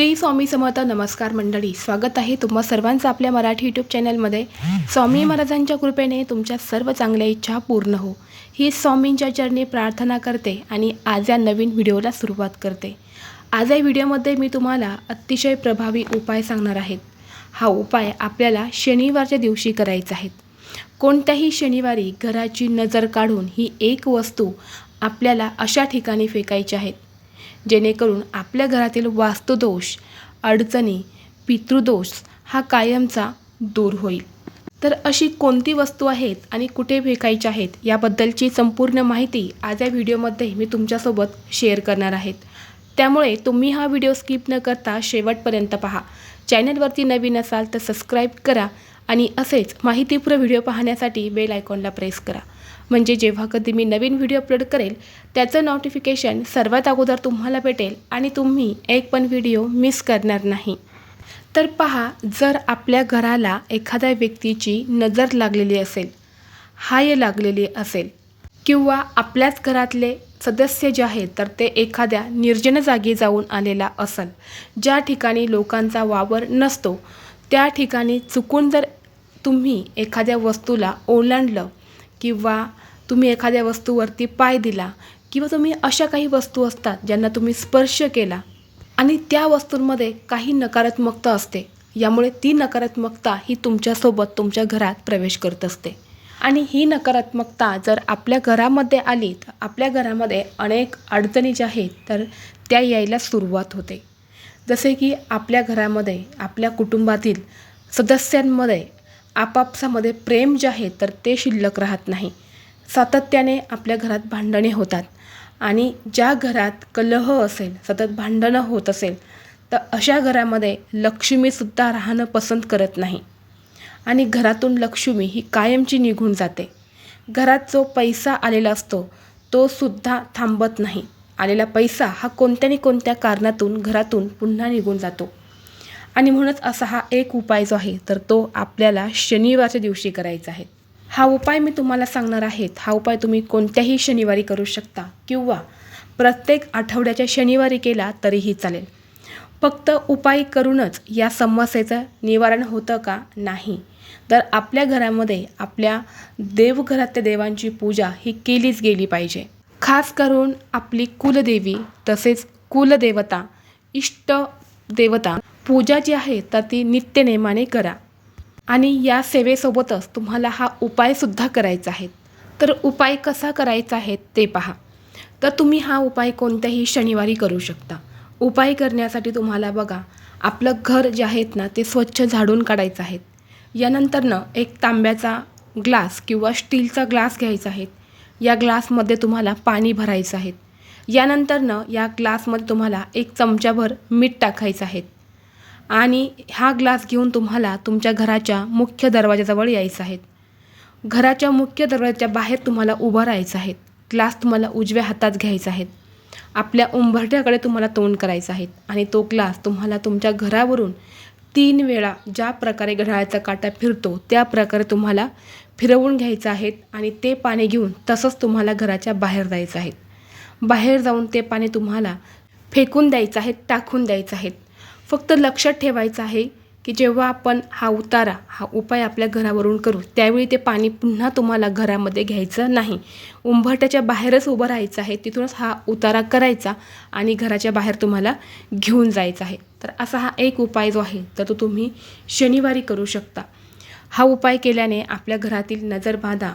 श्री स्वामी समर्थ नमस्कार मंडळी स्वागत आहे तुम्हा सर्वांचं आपल्या मराठी यूट्यूब चॅनलमध्ये. स्वामी महाराजांच्या कृपेने तुमच्या सर्व चांगल्या इच्छा पूर्ण हो. ही स्वामींच्या चरणी प्रार्थना करते आणि आज या नवीन व्हिडिओला सुरुवात करते. आज या व्हिडिओमध्ये मी तुम्हाला अतिशय प्रभावी उपाय सांगणार आहेत. हा उपाय आपल्याला शनिवारच्या दिवशी करायचा आहे. कोणत्याही शनिवारी घराची नजर काढून ही एक वस्तू आपल्याला अशा ठिकाणी फेकायची आहेत जेणेकरून आपल्या घरातील वास्तुदोष अडचणी पितृदोष हा कायमचा दूर होईल. तर अशी कोणती वस्तू आहेत आणि कुठे फेकायच्या आहेत याबद्दलची संपूर्ण माहिती आज या व्हिडिओमध्ये मी तुमच्यासोबत शेअर करणार आहेत त्यामुळे तुम्ही हा व्हिडिओ स्किप न करता शेवटपर्यंत पहा. चॅनलवरती नवीन असाल तर सबस्क्राईब करा आणि असेच माहितीपूर्ण व्हिडिओ पाहण्यासाठी बेल आयकॉनला प्रेस करा. म्हणजे जेव्हा कधी मी नवीन व्हिडिओ अपलोड करेल त्याचं नोटिफिकेशन सर्वात अगोदर तुम्हाला भेटेल आणि तुम्ही एक पण व्हिडिओ मिस करणार नाही. तर पहा जर आपल्या घराला एखाद्या व्यक्तीची नजर लागलेली असेल हाय लागलेली असेल किंवा आपल्याच घरातले सदस्य जे आहेत तर ते एखाद्या निर्जन जागी जाऊन आलेला असेल ज्या ठिकाणी लोकांचा वावर नसतो त्या ठिकाणी चुकून जर तुम्ही एखाद्या वस्तूला ओलांडलं किंवा तुम्ही एखाद्या वस्तूवरती पाय दिला किंवा तुम्ही अशा काही वस्तू असतात ज्यांना तुम्ही स्पर्श केला आणि त्या वस्तूंमध्ये काही नकारात्मकता असते. यामुळे ती नकारात्मकता ही तुमच्यासोबत तुमच्या घरात प्रवेश करत असते. आणि ही नकारात्मकता जर आपल्या घरामध्ये आली तर आपल्या घरामध्ये अनेक अडचणी ज्या आहेत तर त्या यायला सुरुवात होते. जसे की आपल्या घरामध्ये आपल्या कुटुंबातील सदस्यांमध्ये आपापसामध्ये प्रेम जे आहे तर ते शिल्लक राहत नाही. सातत्याने आपल्या घरात भांडणे होतात. आणि ज्या घरात कलह असेल सतत भांडणं होत असेल तर अशा घरामध्ये लक्ष्मीसुद्धा राहणं पसंत करत नाही. आणि घरातून लक्ष्मी ही कायमची निघून जाते. घरात जो पैसा आलेला असतो तो सुद्धा थांबत नाही. आलेला पैसा हा कोणत्या ना कोणत्या कारणातून घरातून पुन्हा निघून जातो. आणि म्हणूनच असा हा एक उपाय जो आहे तर तो आपल्याला शनिवारच्या दिवशी करायचा आहे. हा उपाय मी तुम्हाला सांगणार आहेत हा उपाय तुम्ही कोणत्याही शनिवारी करू शकता किंवा प्रत्येक आठवड्याच्या शनिवारी केला तरीही चालेल. फक्त उपाय करूनच या समस्येचं निवारण होतं का? नाही. तर आपल्या घरामध्ये आपल्या देवघरातल्या देवांची पूजा ही केलीच गेली पाहिजे. खास करून आपली कुलदेवी तसेच कुलदेवता इष्ट देवता पूजा जी आहे तर ती नित्यनेमाने करा. आणि या सेवेसोबतच तुम्हाला हा उपायसुद्धा करायचा आहे. तर उपाय कसा करायचा आहे ते पहा. तर तुम्ही हा उपाय कोणत्याही शनिवारी करू शकता. उपाय करण्यासाठी तुम्हाला बघा आपलं घर जे आहेत ना ते स्वच्छ झाडून काढायचं आहे. यानंतरनं एक तांब्याचा ग्लास किंवा स्टीलचा ग्लास घ्यायचा आहे. या ग्लासमध्ये तुम्हाला पाणी भरायचं आहे. यानंतरनं या ग्लासमध्ये तुम्हाला एक चमचाभर मीठ टाकायचं आहे. आणि हा ग्लास घेऊन तुम्हाला तुमच्या घराच्या मुख्य दरवाजाजवळ यायचं आहे. घराच्या मुख्य दरवाजाच्या बाहेर तुम्हाला उभं राहायचं आहे. ग्लास तुम्हाला उजव्या हातात घ्यायचा आहे. आपल्या उंबरठ्याकडे तुम्हाला तोंड करायचं आहे आणि तो ग्लास तुम्हाला तुमच्या घरावरून तीन वेळा ज्या प्रकारे घड्याळाचा काटा फिरतो त्या प्रकारे तुम्हाला फिरवून घ्यायचं आहे आणि ते पाणी घेऊन तसंच तुम्हाला घराच्या बाहेर जायचं आहे. बाहेर जाऊन ते पाणी तुम्हाला फेकून द्यायचं आहे टाकून द्यायचं आहे. फक्त लक्षात ठेवायचं आहे की जेव्हा आपण हा उतारा हा उपाय आपल्या घरावरून करू त्यावेळी ते पाणी पुन्हा तुम्हाला घरामध्ये घ्यायचं नाही. उंबरट्याच्या बाहेरच उभं राहायचं आहे तिथूनच हा उतारा करायचा आणि घराच्या बाहेर तुम्हाला घेऊन जायचं आहे. तर असा हा एक उपाय जो आहे तर तो तुम्ही शनिवारी करू शकता. हा उपाय केल्याने आपल्या घरातील नजरबाधा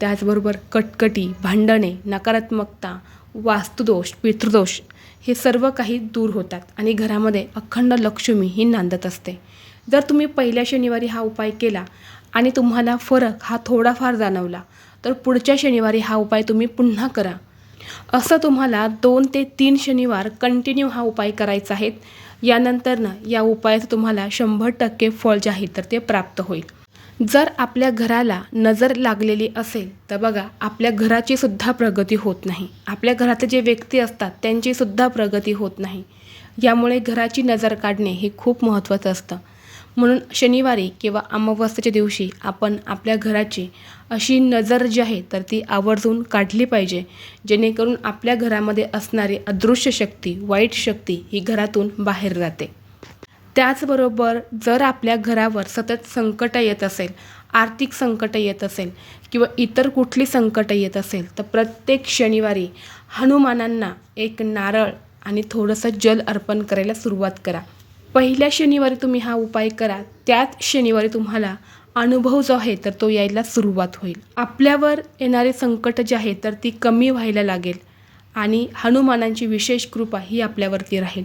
त्याचबरोबर कटकटी भांडणे नकारात्मकता वास्तुदोष पितृदोष हे सर्व काही दूर होतात आणि घरामध्ये अखंड लक्ष्मी ही नांदत असते. जर तुम्ही पहिल्या शनिवारी हा उपाय केला आणि तुम्हाला फरक हा थोडाफार जाणवला तर पुढच्या शनिवारी हा उपाय तुम्ही पुन्हा करा. असं तुम्हाला दोन ते तीन शनिवार कंटिन्यू हा उपाय करायचा आहेत यानंतरनं या उपायाचं तुम्हाला शंभर टक्के फळ जे आहे तर ते प्राप्त होईल. जर आपल्या घराला नजर लागलेली असेल तर बघा आपल्या घराची सुद्धा प्रगती होत नाही. आपल्या घरातले जे व्यक्ती असतात त्यांची सुद्धा प्रगती होत नाही. यामुळे घराची नजर काढणे हे खूप महत्त्वाचं असतं. म्हणून शनिवारी किंवा अमावस्येच्या दिवशी आपण आपल्या घराची अशी नजर जी आहे तर ती आवर्जून काढली पाहिजे जेणेकरून आपल्या घरामध्ये असणारी अदृश्य शक्ती वाईट शक्ती ही घरातून बाहेर जाते. त्याचबरोबर जर आपल्या घरावर सतत संकट येत असेल आर्थिक संकट येत असेल किंवा इतर कुठली संकट येत असेल तर प्रत्येक शनिवारी हनुमानांना एक नारळ आणि थोडंसं जल अर्पण करायला सुरुवात करा. पहिल्या शनिवारी तुम्ही हा उपाय करा त्याच शनिवारी तुम्हाला अनुभव जो आहे तर तो यायला सुरुवात होईल. आपल्यावर येणारे संकट जे आहे तर ती कमी व्हायला लागेल आणि हनुमानांची विशेष कृपा ही आपल्यावरती राहील.